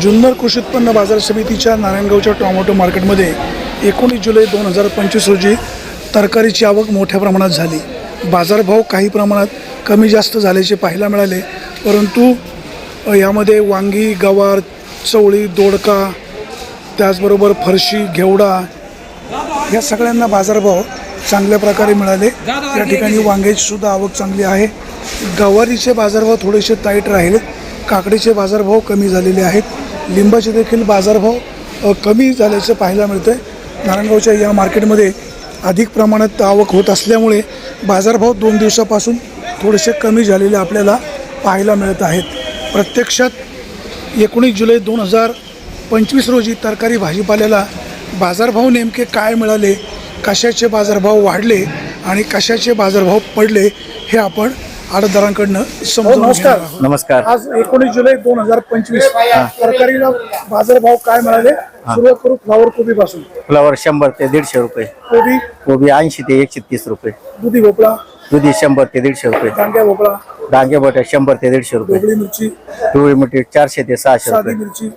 जुन्नर कृषी उत्पन्न बाजार समितीच्या नारायणगावच्या टोमॅटो मार्केटमध्ये एकोणीस जुलै दोन हजार पंचवीस रोजी तरकारीची आवक मोठ्या प्रमाणात झाली. बाजारभाव काही प्रमाणात कमी जास्त झाल्याचे पाहायला मिळाले परंतु यामध्ये वांगी गवार चवळी दोडका त्याचबरोबर फरशी घेवडा या सगळ्यांना बाजारभाव चांगल्या प्रकारे मिळाले. या ठिकाणी वांग्याची सुद्धा आवक चांगली आहे. गवारीचे बाजारभाव थोडेसे टाईट राहिले काकडीचे बाजारभाव कमी झालेले आहेत. लिंबाचे देखील बाजारभाव कमी झाल्याचं पाहायला मिळतं आहे नारायणगावच्या या मार्केटमध्ये अधिक प्रमाणात आवक होत असल्यामुळे बाजारभाव दोन दिवसापासून थोडेसे कमी झालेले आपल्याला पाहायला मिळत आहेत. प्रत्यक्षात एकोणीस जुलै दोन हजार पंचवीस रोजी तरकारी भाजीपाल्याला बाजारभाव नेमके काय मिळाले कशाचे बाजारभाव वाढले आणि कशाचे बाजारभाव पडले हे आपण आडतदारांकडनं समजून नमस्कार. नमस्कार. आज एकोणीस जुलै दोन हजार पंचवीस. तरकारीला बाजारभाव काय मिळाले? सुरुवात करू फ्लावर कोबी पासून फ्लावर शंभर ते दीडशे रुपये. कोबी? कोबी ऐंशी ते एकशे तीस रुपये. दुधी भोपळा? दुधी शंभर ते दीडशे रुपये. कांद्या भोपळा? डांगे बटाटे शंभर ते दीडशे रुपये. ढोबळी मिरची? पिवळी मिरची चारशे ते सहाशे साधी रुपये. मिरची?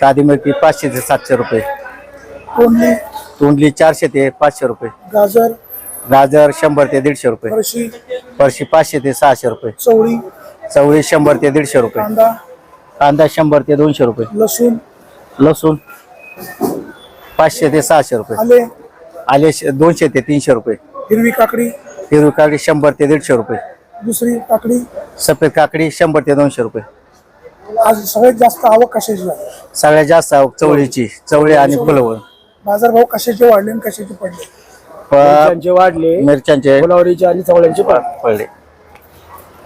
साधी मिरची पाचशे ते सातशे रुपये. कोंडली तोंडली चारशे ते पाचशे रुपये. गाजर? गाजर शंभर ते दीडशे रुपये. फरशी? फरशी पाचशे ते सहाशे रुपये. चवळी चवळी शंभर ते दीडशे रुपये. कांदा कांदा शंभर ते दोनशे रुपये. लसूण लसूण पाचशे ते सहाशे रुपये. आले आले दोनशे ते तीनशे रुपये. हिरवी काकडी हिरवी काकडी शंभर ते दीडशे रुपये. दुसरी काकडी सफेद काकडी शंभर ते दोनशे रुपये. आज सगळ्यात जास्त आवक कशाची सगळ्यात जास्त आवक चवळीची चवळी आणि फुलवण. बाजारभाव कशाचे वाढले आणि कशाचे पडले? प- मिरच्यांचे वाढले. मिरच्यांचे. फुलावरीचे आणि चवळ्यांचे पण पडले.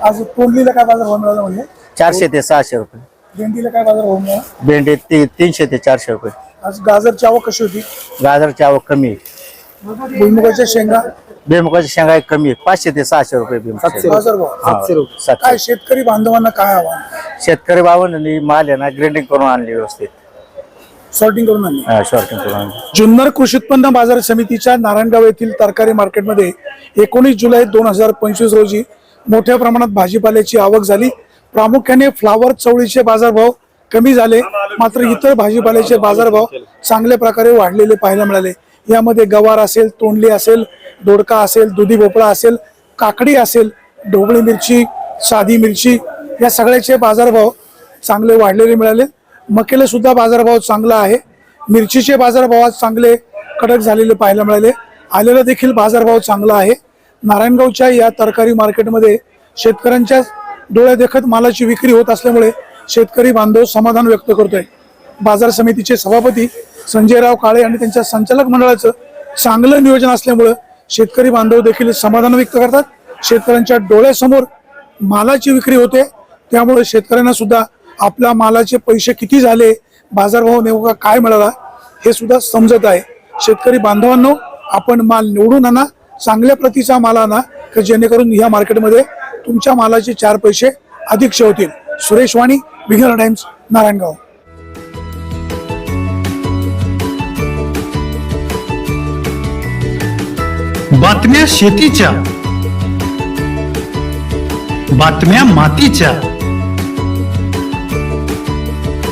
आज तोंडलीला काय बाजारभाव मिळाला म्हणजे चारशे ते सहाशे रुपये. भेंडीला काय बाजारभाव मिळाला भेंडी ती तीनशे ते चारशे रुपये. आज गाजरची आवक कशी होती? गाजरची आवक कमी आहे. भुईमुगाच्या शेंगा? बेमुगाची शेंगा एक कमी आहे. पाचशे ते सहाशे रुपये बेमुगाचे. बाजारभाव हा, सातशे रुपये. सातशे. काय शेतकरी बांधवांना काय आव्हान? शेतकरी बाबांनी माल आहे ना ग्रेडिंग करून आणली व्यवस्थित. सॉर्टिंग करून आणली. हा, शॉर्टिंग करून आणली. जुन्नर कृषी उत्पन्न बाजार समितीच्या नारायणगाव येथील तरकारी मार्केटमध्ये एकोणीस जुलै दोन हजार पंचवीस रोजी मोठ्या प्रमाणात भाजीपाल्याची आवक झाली. प्रामुख्याने फ्लावर चवळीचे बाजारभाव कमी झाले. मात्र इतर भाजीपाल्याचे बाजारभाव चांगल्या प्रकारे वाढलेले पाहायला मिळाले. यामध्ये गवार असेल तोंडली असेल दोडका असेल दुधी भोपळा असेल काकडी असेल ढोबळी मिरची साधी मिरची या सगळ्याचे बाजारभाव चांगले वाढलेले मिळाले. मकेला सुद्धा बाजारभाव चांगला आहे. मिरचीचे बाजारभाव आज चांगले कडक झालेले पाहायला मिळाले. आलेला देखील बाजारभाव चांगला आहे. नारायणगावच्या या तरकारी मार्केटमध्ये शेतकऱ्यांच्या डोळ्यादेखत मालाची विक्री होत असल्यामुळे शेतकरी बांधव समाधान व्यक्त करतोय. बाजार समितीचे सभापती संजयराव काळे आणि त्यांच्या संचालक मंडळाचं चांगलं नियोजन असल्यामुळं शेतकरी बांधव देखील समाधान व्यक्त करतात. शेतकऱ्यांच्या डोळ्यासमोर मालाची विक्री होते. त्यामुळे शेतकऱ्यांना सुद्धा आपल्या मालाचे पैसे किती झाले बाजारभाव नेमका काय मिळाला हे सुद्धा समजत आहे. शेतकरी बांधवांनो आपण माल निवडून आणा चांगल्या प्रतीचा माल आणा की जेणेकरून या मार्केटमध्ये तुमच्या मालाचे चार पैसे अधिकचे होतील सुरेश वाणी बिगर टाइम्स नारायणगाव. बातम्या शेतीच्या बातम्या मातीच्या.